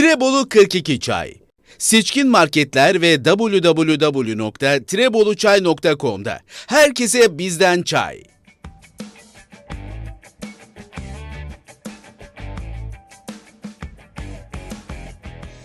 Trebolu 42 Çay Seçkin marketler ve www.treboluçay.com'da herkese bizden çay.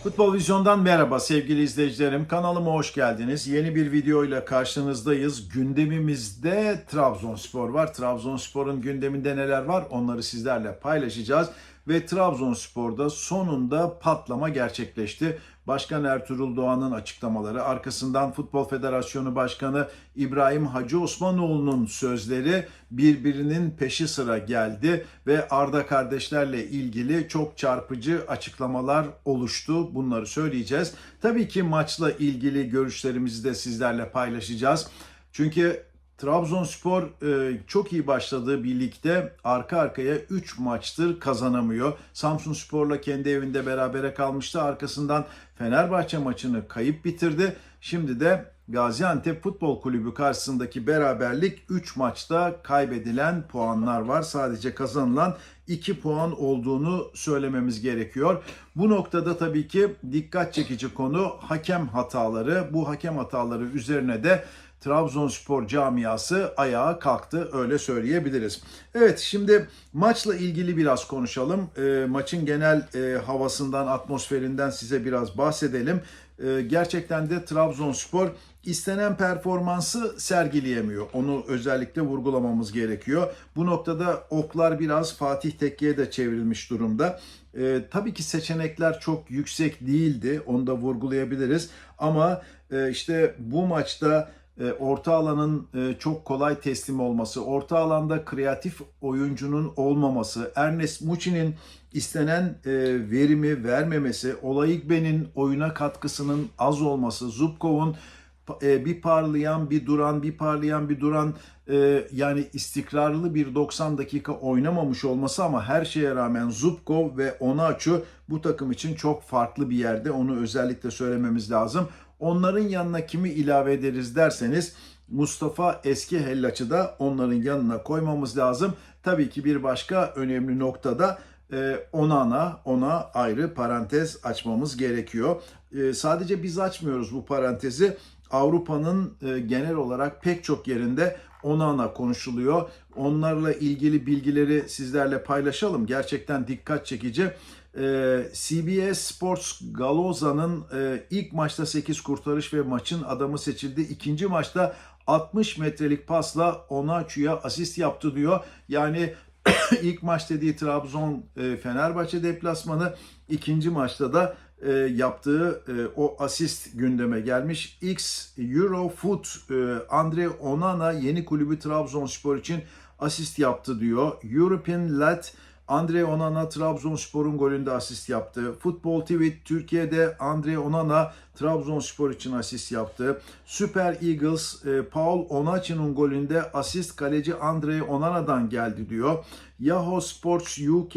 Futbol Vizyon'dan merhaba sevgili izleyicilerim. Kanalıma hoş geldiniz. Yeni bir video ile karşınızdayız. Gündemimizde Trabzonspor var. Trabzonspor'un gündeminde neler var onları sizlerle paylaşacağız. Ve Trabzonspor'da sonunda patlama gerçekleşti. Başkan Ertuğrul Doğan'ın açıklamaları, arkasından Futbol Federasyonu Başkanı İbrahim Hacı Osmanoğlu'nun sözleri birbirinin peşi sıra geldi ve Arda kardeşlerle ilgili çok çarpıcı açıklamalar oluştu. Bunları söyleyeceğiz. Tabii ki maçla ilgili görüşlerimizi de sizlerle paylaşacağız. Çünkü Trabzonspor e, çok iyi başladığı bir ligde arka arkaya 3 maçtır kazanamıyor. Samsunspor'la kendi evinde berabere kalmıştı. Arkasından Fenerbahçe maçını kayıp bitirdi. Şimdi de Gaziantep Futbol Kulübü karşısındaki beraberlik 3 maçta kaybedilen puanlar var. Sadece kazanılan 2 puan olduğunu söylememiz gerekiyor. Bu noktada tabii ki dikkat çekici konu hakem hataları. Bu hakem hataları üzerine de Trabzonspor camiası ayağa kalktı öyle söyleyebiliriz. Evet şimdi maçla ilgili biraz konuşalım. E, maçın genel e, havasından, atmosferinden size biraz bahsedelim. E, gerçekten de Trabzonspor istenen performansı sergileyemiyor. Onu özellikle vurgulamamız gerekiyor. Bu noktada oklar biraz Fatih Tekke'ye de çevrilmiş durumda. E, tabii ki seçenekler çok yüksek değildi. Onu da vurgulayabiliriz. Ama e, işte bu maçta orta alanın e, çok kolay teslim olması, orta alanda kreatif oyuncunun olmaması, Ernest Muçi'nin istenen e, verimi vermemesi, Olayigbe'nin oyuna katkısının az olması, Zubkov'un bir parlayan, bir duran, bir parlayan, bir duran yani istikrarlı bir 90 dakika oynamamış olması ama her şeye rağmen Zubkov ve Onaçu bu takım için çok farklı bir yerde. Onu özellikle söylememiz lazım. Onların yanına kimi ilave ederiz derseniz Mustafa Eski Hellaç'ı da onların yanına koymamız lazım. Tabii ki bir başka önemli noktada e, Onana, ona ayrı parantez açmamız gerekiyor. E, sadece biz açmıyoruz bu parantezi. Avrupa'nın e, genel olarak pek çok yerinde Onana konuşuluyor. Onlarla ilgili bilgileri sizlerle paylaşalım. Gerçekten dikkat çekici. Ee, CBS Sports Galoza'nın e, ilk maçta 8 kurtarış ve maçın adamı seçildi. İkinci maçta 60 metrelik pasla Onaçu'ya asist yaptı diyor. Yani ilk maç dediği Trabzon e, Fenerbahçe deplasmanı ikinci maçta da e, yaptığı o asist gündeme gelmiş. X Euro Foot e, Andre Onana yeni kulübü Trabzonspor için asist yaptı diyor. European Lat Andre Onana Trabzonspor'un golünde asist yaptı. Futbol TV Türkiye'de Andre Onana Trabzonspor için asist yaptı. Super Eagles e, Paul Onaçı'nın golünde asist kaleci Andre Onana'dan geldi diyor. Yahoo Sports UK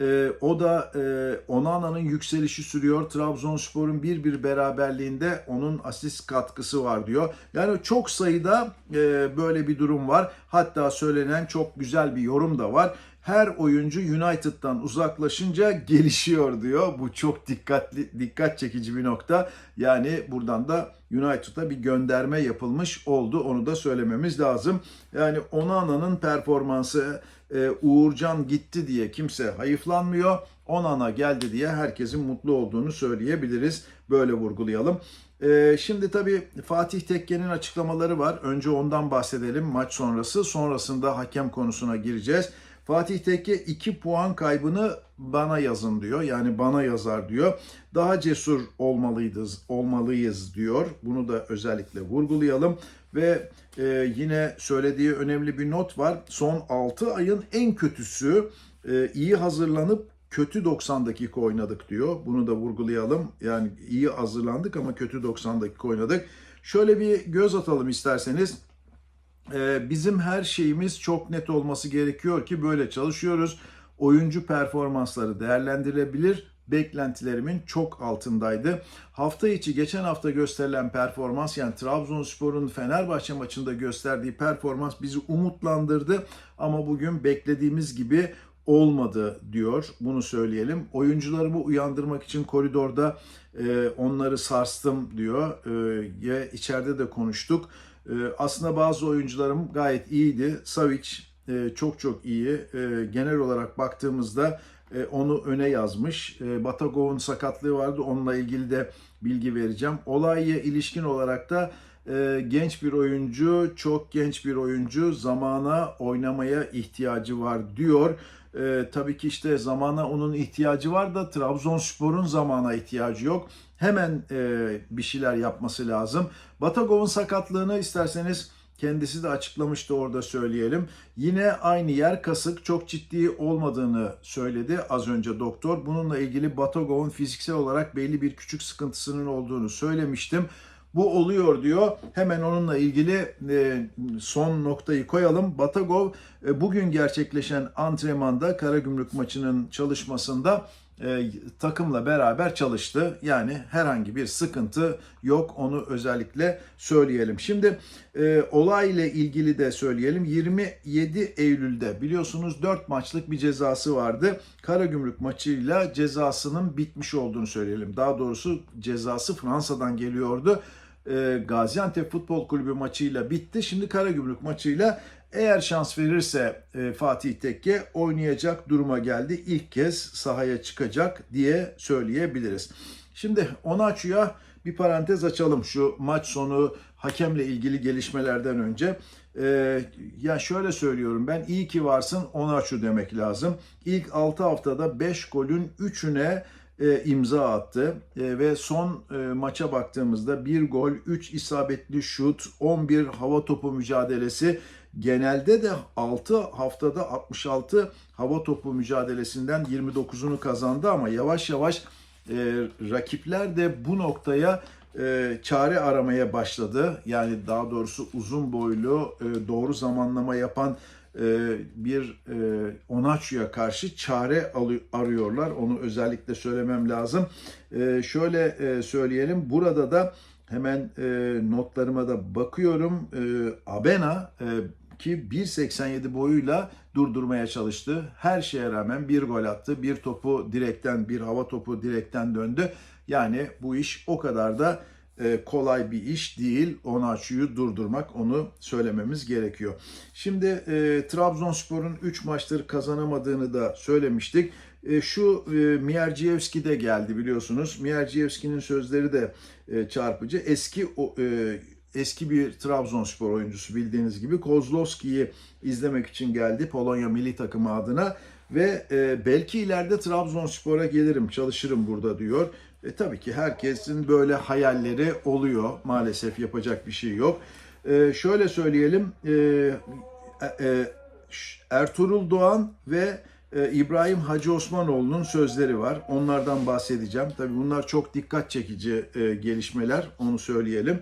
e, o da e, Onana'nın yükselişi sürüyor. Trabzonspor'un bir bir beraberliğinde onun asist katkısı var diyor. Yani çok sayıda e, böyle bir durum var. Hatta söylenen çok güzel bir yorum da var her oyuncu United'dan uzaklaşınca gelişiyor diyor. Bu çok dikkatli dikkat çekici bir nokta. Yani buradan da United'a bir gönderme yapılmış oldu. Onu da söylememiz lazım. Yani Onana'nın performansı e, Uğurcan gitti diye kimse hayıflanmıyor. Onana geldi diye herkesin mutlu olduğunu söyleyebiliriz. Böyle vurgulayalım. Ee, şimdi tabii Fatih Tekke'nin açıklamaları var. Önce ondan bahsedelim maç sonrası. Sonrasında hakem konusuna gireceğiz. Fatih Tekke 2 puan kaybını bana yazın diyor. Yani bana yazar diyor. Daha cesur olmalıyız, olmalıyız diyor. Bunu da özellikle vurgulayalım. Ve e, yine söylediği önemli bir not var. Son 6 ayın en kötüsü e, iyi hazırlanıp kötü 90 dakika oynadık diyor. Bunu da vurgulayalım. Yani iyi hazırlandık ama kötü 90 dakika oynadık. Şöyle bir göz atalım isterseniz. Ee, bizim her şeyimiz çok net olması gerekiyor ki böyle çalışıyoruz. Oyuncu performansları değerlendirilebilir. Beklentilerimin çok altındaydı. Hafta içi geçen hafta gösterilen performans yani Trabzonspor'un Fenerbahçe maçında gösterdiği performans bizi umutlandırdı. Ama bugün beklediğimiz gibi olmadı diyor. Bunu söyleyelim. Oyuncularımı uyandırmak için koridorda e, onları sarstım diyor. E, içeride de konuştuk. E, aslında bazı oyuncularım gayet iyiydi. Savic e, çok çok iyi. E, genel olarak baktığımızda e, onu öne yazmış. Batagov'un sakatlığı vardı. Onunla ilgili de bilgi vereceğim. Olaya ilişkin olarak da genç bir oyuncu, çok genç bir oyuncu zamana oynamaya ihtiyacı var diyor. Tabii ki işte zamana onun ihtiyacı var da Trabzonspor'un zamana ihtiyacı yok. Hemen e, bir şeyler yapması lazım. Batagov'un sakatlığını isterseniz kendisi de açıklamıştı orada söyleyelim. Yine aynı yer kasık çok ciddi olmadığını söyledi az önce doktor. Bununla ilgili Batagov'un fiziksel olarak belli bir küçük sıkıntısının olduğunu söylemiştim. Bu oluyor diyor. Hemen onunla ilgili e, son noktayı koyalım. Batagov e, bugün gerçekleşen antrenmanda Karagümrük maçının çalışmasında e, takımla beraber çalıştı. Yani herhangi bir sıkıntı yok. Onu özellikle söyleyelim. Şimdi e, olay ile ilgili de söyleyelim. 27 Eylül'de biliyorsunuz 4 maçlık bir cezası vardı. Karagümrük maçıyla cezasının bitmiş olduğunu söyleyelim. Daha doğrusu cezası Fransa'dan geliyordu. E, Gaziantep Futbol Kulübü maçıyla bitti. Şimdi Karagümrük maçıyla eğer şans verirse e, Fatih Tekke oynayacak duruma geldi. İlk kez sahaya çıkacak diye söyleyebiliriz. Şimdi Onaçu'ya bir parantez açalım şu maç sonu hakemle ilgili gelişmelerden önce. Ee, ya şöyle söylüyorum ben iyi ki varsın Onaçu demek lazım. İlk 6 haftada 5 golün 3'üne e, imza attı E, ve son e, maça baktığımızda 1 gol, 3 isabetli şut, 11 hava topu mücadelesi genelde de 6 haftada 66 hava topu mücadelesinden 29'unu kazandı ama yavaş yavaş e, rakipler de bu noktaya çare aramaya başladı. Yani daha doğrusu uzun boylu, doğru zamanlama yapan bir e, Onaçu'ya karşı çare arıyorlar. Onu özellikle söylemem lazım. E, şöyle e, söyleyelim. Burada da hemen e, notlarıma da bakıyorum. E, Abena e, ki 1.87 boyuyla durdurmaya çalıştı. Her şeye rağmen bir gol attı. Bir topu direkten, bir hava topu direkten döndü. Yani bu iş o kadar da e, kolay bir iş değil. Onaçu'yu durdurmak onu söylememiz gerekiyor. Şimdi e, Trabzonspor'un 3 maçtır kazanamadığını da söylemiştik. E, şu e, Mierciewski de geldi biliyorsunuz. Mierciewski'nin sözleri de e, çarpıcı. Eski o, e, eski bir Trabzonspor oyuncusu bildiğiniz gibi Kozlowski'yi izlemek için geldi Polonya milli takımı adına ve e, belki ileride Trabzonspor'a gelirim, çalışırım burada diyor. E, tabii ki herkesin böyle hayalleri oluyor. Maalesef yapacak bir şey yok. E, şöyle söyleyelim, e, e, Ş- Ertuğrul Doğan ve e, İbrahim Hacı Osmanoğlu'nun sözleri var. Onlardan bahsedeceğim. Tabii bunlar çok dikkat çekici e, gelişmeler, onu söyleyelim.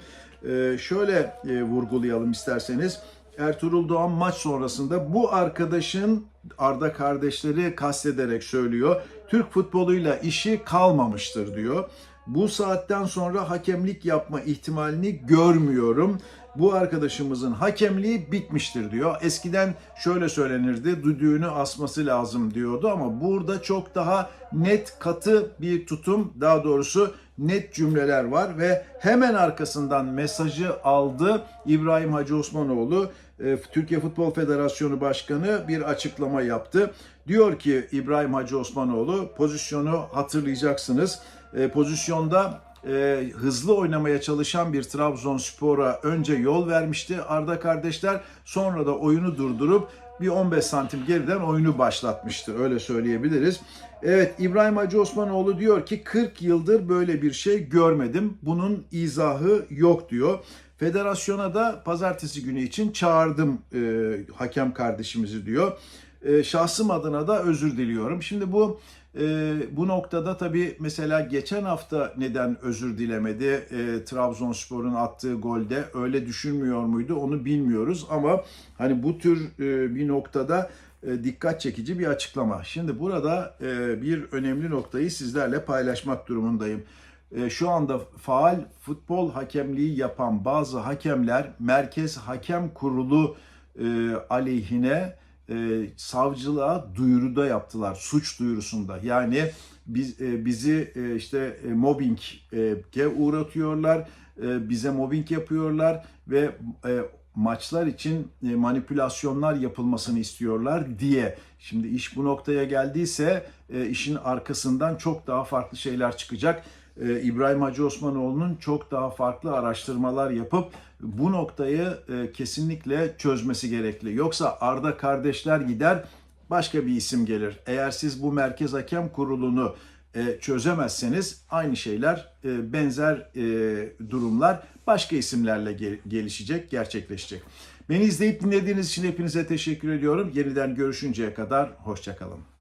E, şöyle e, vurgulayalım isterseniz. Ertuğrul Doğan maç sonrasında bu arkadaşın Arda kardeşleri kastederek söylüyor. Türk futboluyla işi kalmamıştır diyor. Bu saatten sonra hakemlik yapma ihtimalini görmüyorum. Bu arkadaşımızın hakemliği bitmiştir diyor. Eskiden şöyle söylenirdi, düdüğünü asması lazım diyordu ama burada çok daha net, katı bir tutum, daha doğrusu net cümleler var ve hemen arkasından mesajı aldı İbrahim Hacı Osmanoğlu. Türkiye Futbol Federasyonu Başkanı bir açıklama yaptı. Diyor ki İbrahim Hacı Osmanoğlu pozisyonu hatırlayacaksınız. E, pozisyonda e, hızlı oynamaya çalışan bir Trabzonspor'a önce yol vermişti Arda kardeşler. Sonra da oyunu durdurup bir 15 santim geriden oyunu başlatmıştı. Öyle söyleyebiliriz. Evet İbrahim Hacı Osmanoğlu diyor ki 40 yıldır böyle bir şey görmedim. Bunun izahı yok diyor. Federasyona da pazartesi günü için çağırdım e, hakem kardeşimizi diyor. E, şahsım adına da özür diliyorum. Şimdi bu e, bu noktada tabii mesela geçen hafta neden özür dilemedi e, Trabzonspor'un attığı golde öyle düşünmüyor muydu onu bilmiyoruz ama hani bu tür e, bir noktada dikkat çekici bir açıklama. Şimdi burada bir önemli noktayı sizlerle paylaşmak durumundayım. Şu anda faal futbol hakemliği yapan bazı hakemler Merkez Hakem Kurulu aleyhine e, savcılığa duyuruda yaptılar. Suç duyurusunda. Yani biz e, bizi e, işte e, mobbinge uğratıyorlar. e, bize mobbing yapıyorlar ve e, maçlar için e, manipülasyonlar yapılmasını istiyorlar diye. Şimdi iş bu noktaya geldiyse e, işin arkasından çok daha farklı şeyler çıkacak. E, İbrahim Hacı Osmanoğlu'nun çok daha farklı araştırmalar yapıp bu noktayı e, kesinlikle çözmesi gerekli. Yoksa Arda kardeşler gider başka bir isim gelir. Eğer siz bu Merkez Hakem Kurulu'nu e, çözemezseniz aynı şeyler, e, benzer durumlar başka isimlerle gel- gelişecek, gerçekleşecek. Beni izleyip dinlediğiniz için hepinize teşekkür ediyorum. Yeniden görüşünceye kadar hoşçakalın.